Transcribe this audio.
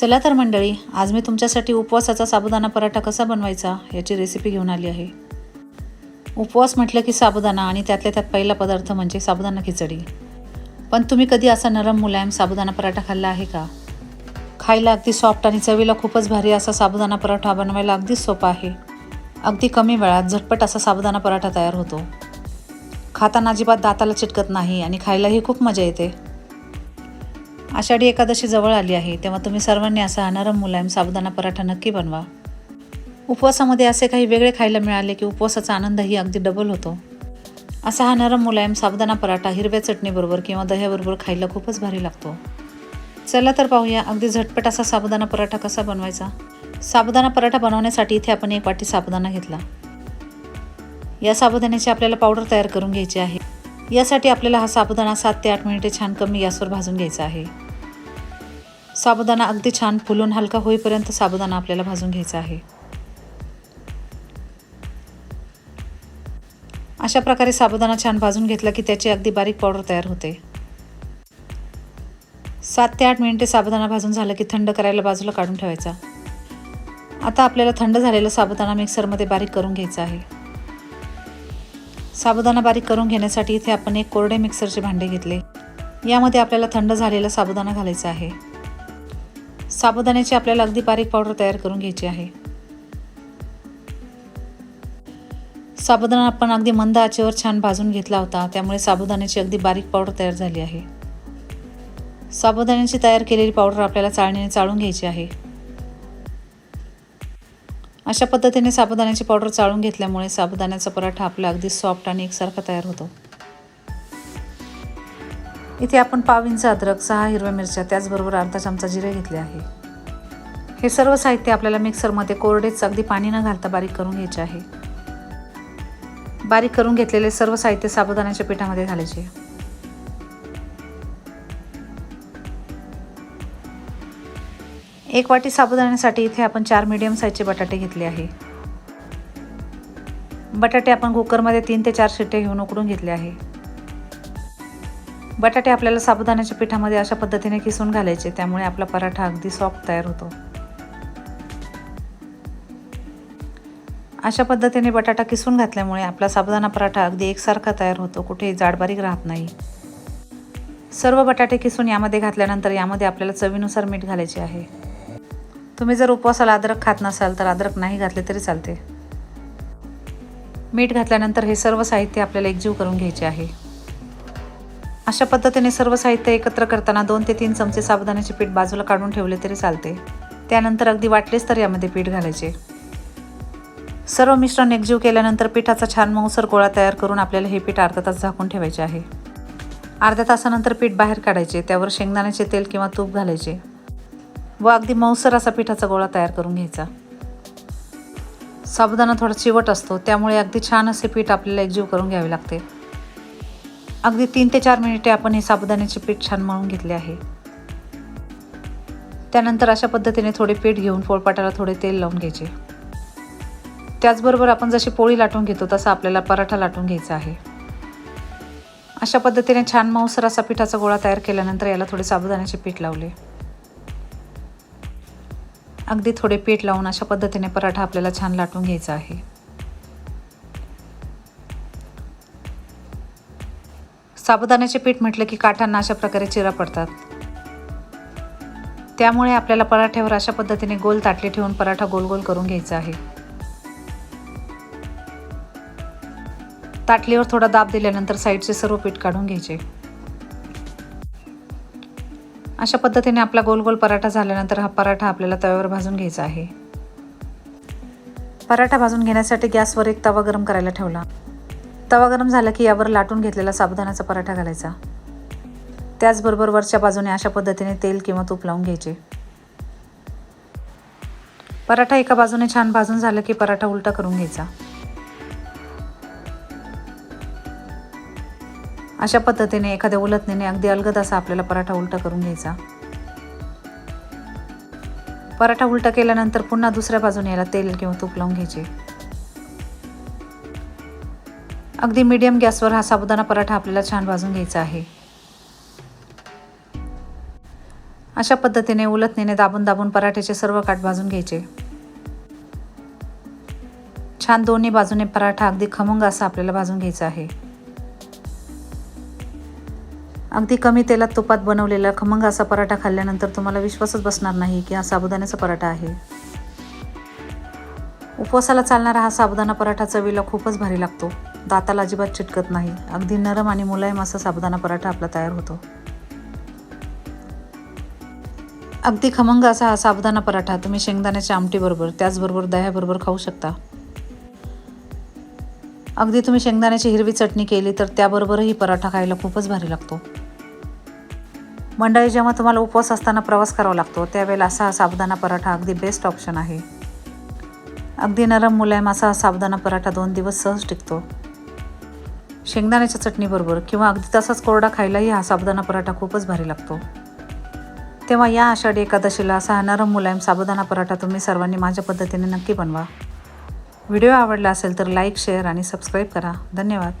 चला तर मंडळी आज मी तुमच्यासाठी उपवासाचा साबुदाणा पराठा कसा बनवायचा याची रेसिपी घेऊन आली आहे. उपवास म्हटलं की साबुदाणा आणि त्यातल्या त्यात पहिला पदार्थ म्हणजे साबुदाणा खिचडी. पण तुम्ही कधी असा नरम मुलायम साबुदाणा पराठा खाल्ला आहे का? खायला अगदी सॉफ्ट आणि चवीला खूपच भारी असा साबुदाणा पराठा बनवायला अगदीच सोपा आहे. अगदी कमी वेळात झटपट असा साबुदाणा पराठा तयार होतो. खाताना अजिबात दाताला चिटकत नाही आणि खायलाही खूप मजा येते. आषाढी एकादशी जवळ आली आहे तेव्हा तुम्ही सर्वांनी असा हा नरम मुलायम साबुदाणा पराठा नक्की बनवा. उपवासामध्ये असे काही वेगळे खायला मिळाले की उपवासाचा आनंदही अगदी डबल होतो. असा हा नरम मुलायम साबुदाणा पराठा हिरव्या चटणीबरोबर किंवा दह्याबरोबर खायला खूपच भारी लागतो. चला तर पाहूया अगदी झटपट असा साबुदाणा पराठा कसा बनवायचा. साबुदाणा पराठा बनवण्यासाठी इथे आपण एक वाटी साबुदाणा घेतला. या साबुदाण्याची आपल्याला पावडर तयार करून घ्यायची आहे. यासाठी आपल्याला हा साबुदाणा सात ते आठ मिनिटे छान कमी गॅसवर भाजून घ्यायचा आहे. साबुदाणा अगदी छान फुलून हलका होईपर्यंत साबुदाणा आपल्याला भाजून घ्यायचा आहे. अशा प्रकारे साबुदाणा छान भाजून घेतला की त्याची अगदी बारीक पावडर तयार होते. सात ते आठ मिनिटे साबुदाणा भाजून झालं की थंड करायला बाजूला काढून ठेवायचा. आता आपल्याला थंड झालेला साबुदाणा मिक्सरमध्ये बारीक करून घ्यायचा आहे. साबुदाणा बारीक करून घेण्यासाठी इथे आपण एक कोरडे मिक्सरचे भांडे घेतले. यामध्ये आपल्याला थंड झालेला साबुदाणा घालायचा आहे. साबुदाण्याची आपल्याला अगदी बारीक पावडर तयार करून घ्यायची आहे. साबुदाणा आपण अगदी मंद आचेवर छान भाजून घेतला होता त्यामुळे साबुदाण्याची अगदी बारीक पावडर तयार झाली आहे. साबुदाण्याची तयार केलेली पावडर आपल्याला चाळणीने चाळून घ्यायची आहे. अशा पद्धतीने साबुदाण्याची पावडर चाळून घेतल्यामुळे साबुदाण्याचा पराठा आपला अगदी सॉफ्ट आणि एकसारखा तयार होतो. इथे आपण पाव इंच अद्रक सहा हिरव्या मिरच्या त्याचबरोबर अर्धा चमचा जिरे घेतले आहे. हे सर्व साहित्य आपल्याला मिक्सरमध्ये कोरडेच अगदी पाणी न घालता बारीक करून घ्यायचे आहे. बारीक करून घेतलेले सर्व साहित्य साबुदाण्याच्या पिठामध्ये घालायचे. एक वाटी साबुदाण्यासाठी इथे आपण चार मीडियम साईजचे बटाटे घेतले आहे. बटाटे आपण कुकरमध्ये तीन ते चार शिट्टे घेऊन उकडून घेतले आहे. बटाटे आपल्याला साबुदाण्याच्या पिठामध्ये अशा पद्धतीने किसून घालायचे त्यामुळे आपला पराठा अगदी सॉफ्ट तयार होतो. अशा पद्धतीने बटाटा किसून घातल्यामुळे आपला साबुदाणा पराठा अगदी एकसारखा तयार होतो कुठेही जाडबारीक राहत नाही. सर्व बटाटे किसून यामध्ये घातल्यानंतर यामध्ये आपल्याला चवीनुसार मीठ घालायचे आहे. तुम्ही जर उपवासाला अद्रक खात नसाल तर अद्रक नाही घातले तरी चालते. मीठ घातल्यानंतर हे सर्व साहित्य आपल्याला एकजीव करून घ्यायचे आहे. अशा पद्धतीने सर्व साहित्य एकत्र करताना दोन ते तीन चमचे साबुदाण्याचे पीठ बाजूला काढून ठेवले तरी चालते. त्यानंतर अगदी वाटलेच तर यामध्ये पीठ घालायचे. सर्व मिश्रण एकजीव केल्यानंतर पिठाचा छान मऊसर गोळा तयार करून आपल्याला हे पीठ अर्धा तास झाकून ठेवायचे आहे. अर्ध्या तासानंतर पीठ बाहेर काढायचे. त्यावर शेंगदाण्याचे तेल किंवा तूप घालायचे. व अगदी मऊसर असा पिठाचा गोळा तयार करून घ्यायचा. साबुदाणा थोडा चिवट असतो त्यामुळे अगदी छान असे पीठ आपल्याला एकजीव करून घ्यावे लागते. अगदी तीन ते चार मिनिटे आपण हे साबुदाण्याचे पीठ छान मळून घेतले आहे. त्यानंतर अशा पद्धतीने थोडे पीठ घेऊन पोळपाटाला थोडे तेल लावून घ्यायचे. त्याचबरोबर आपण जशी पोळी लाटून घेतो तसा आपल्याला पराठा लाटून घ्यायचा आहे. अशा पद्धतीने छान मऊसर असा पिठाचा गोळा तयार केल्यानंतर याला थोडे साबुदाण्याचे पीठ लावले. अगदी थोडे पीठ लावून अशा पद्धतीने पराठा आपल्याला छान लाटून घ्यायचा आहे. साबुदाण्याचे पीठ म्हटलं की काठांना अशा प्रकारे चिरा पडतात. त्यामुळे आपल्याला पराठ्यावर अशा पद्धतीने गोल ताटली ठेवून पराठा गोल गोल करून घ्यायचा आहे. ताटलीवर थोडा दाब दिल्यानंतर साईडचे सर्व पीठ काढून घ्यायचे. अशा पद्धतीने आपला गोल गोल पराठा झाल्यानंतर हा पराठा आपल्याला तव्यावर भाजून घ्यायचा आहे. पराठा भाजून घेण्यासाठी गॅसवर एक तवा गरम करायला ठेवला. तवा गरम झाला की यावर लाटून घेतलेला साबुदाण्याचा पराठा घालायचा. त्याचबरोबर वरच्या बाजूने अशा पद्धतीने तेल किंवा तूप लावून घ्यायचे. पराठा एका बाजूने छान भाजून झालं की पराठा उलटा करून घ्यायचा. अशा पद्धतीने एखाद्या उलटणीने अगदी अलगद असा आपल्याला पराठा उलटा करून घ्यायचा. पराठा उलटा केल्यानंतर पुन्हा दुसऱ्या बाजूने याला तेल किंवा तूप लावून घ्यायचे. अगदी मीडियम गॅसवर हा साबुदाणा पराठा आपल्याला छान भाजून घ्यायचा आहे. अशा पद्धतीने उलटणीने दाबून दाबून पराठ्याचे सर्व काठ भाजून घ्यायचे. छान दोन्ही बाजूने पराठा अगदी खमंग असा आपल्याला भाजून घ्यायचा आहे. अगदी कमी तेलात तुपात बनवलेला खमंग असा पराठा खाल्ल्यानंतर तुम्हाला विश्वासच बसणार नाही की हा साबुदाण्याचा पराठा आहे. उपवासाला चालणारा हा साबुदाणा पराठा चवीला खूपच भारी लागतो. दाताला अजिबात चिटकत नाही. अगदी नरम आणि मुलायम असा साबुदाणा पराठा आपला तयार होतो. अगदी खमंग असा हा साबुदाणा पराठा तुम्ही शेंगदाण्याच्या आमटीबरोबर त्याचबरोबर दह्याबरोबर खाऊ शकता. अगदी तुम्ही शेंगदाण्याची हिरवी चटणी केली तर त्याबरोबरही पराठा खायला खूपच भारी लागतो. मंडळी जेव्हा तुम्हाला उपवास असताना प्रवास करावा लागतो त्यावेळेला असा हा साबुदाणा पराठा अगदी बेस्ट ऑप्शन आहे. अगदी नरम मुलायम असा हा साबुदाणा पराठा दोन दिवस सहज टिकतो. शेंगदाण्याच्या चटणीबरोबर किंवा अगदी तसाच कोरडा खायलाही हा साबुदाणा पराठा खूपच भारी लागतो. तेव्हा या आषाढी एकादशीला असा हा नरम मुलायम साबुदाणा पराठा तुम्ही सर्वांनी माझ्या पद्धतीने नक्की बनवा. व्हिडिओ आवडला असेल तर लाईक शेअर आणि सबस्क्राईब करा. धन्यवाद.